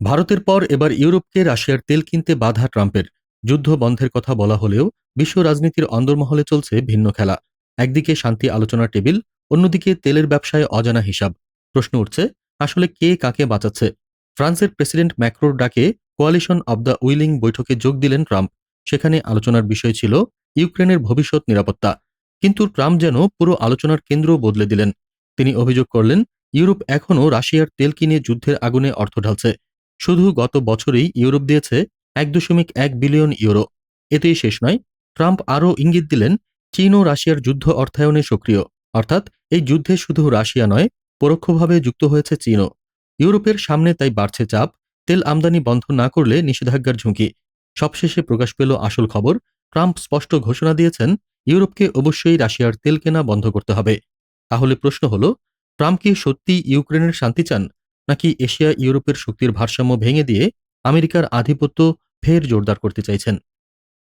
ভারতের পর এবার ইউরোপকে রাশিয়ার তেল কিনতে বাধা ট্রাম্পের। যুদ্ধ বন্ধের কথা বলা হলেও বিশ্ব রাজনীতির অন্দরমহলে চলছে ভিন্ন খেলা। একদিকে শান্তি আলোচনার টেবিল, অন্যদিকে তেলের ব্যবসায় অজানা হিসাব। প্রশ্ন উঠছে, আসলে কে কাকে বাঁচাচ্ছে? ফ্রান্সের প্রেসিডেন্ট ম্যাক্রোর ডাকে কোয়ালিশন অব দ্য উইলিং বৈঠকে যোগ দিলেন ট্রাম্প। সেখানে আলোচনার বিষয় ছিল ইউক্রেনের ভবিষ্যৎ নিরাপত্তা। কিন্তু ট্রাম্প যেন পুরো আলোচনার কেন্দ্র বদলে দিলেন। তিনি অভিযোগ করলেন, ইউরোপ এখনও রাশিয়ার তেল কিনে যুদ্ধের আগুনে অর্থ ঢালছে। শুধু গত বছরেই ইউরোপ দিয়েছে এক দশমিক এক বিলিয়ন ইউরো। এতেই শেষ নয়, ট্রাম্প আরও ইঙ্গিত দিলেন, চীন ও রাশিয়ার যুদ্ধ অর্থায়নে সক্রিয়। অর্থাৎ এই যুদ্ধে শুধু রাশিয়া নয়, পরোক্ষভাবে যুক্ত হয়েছে চীনও। ইউরোপের সামনে তাই বাড়ছে চাপ, তেল আমদানি বন্ধ না করলে নিষেধাজ্ঞার ঝুঁকি। সবশেষে প্রকাশ পেল আসল খবর, ট্রাম্প স্পষ্ট ঘোষণা দিয়েছেন, ইউরোপকে অবশ্যই রাশিয়ার তেল কেনা বন্ধ করতে হবে। তাহলে প্রশ্ন হল, ট্রাম্প কি সত্যি ইউক্রেনের শান্তি চান? নাকি এশিয়া ইউরোপের শক্তির ভারসাম্য ভেঙে দিয়ে আমেরিকার আধিপত্য ফের জোরদার করতে চাইছেন?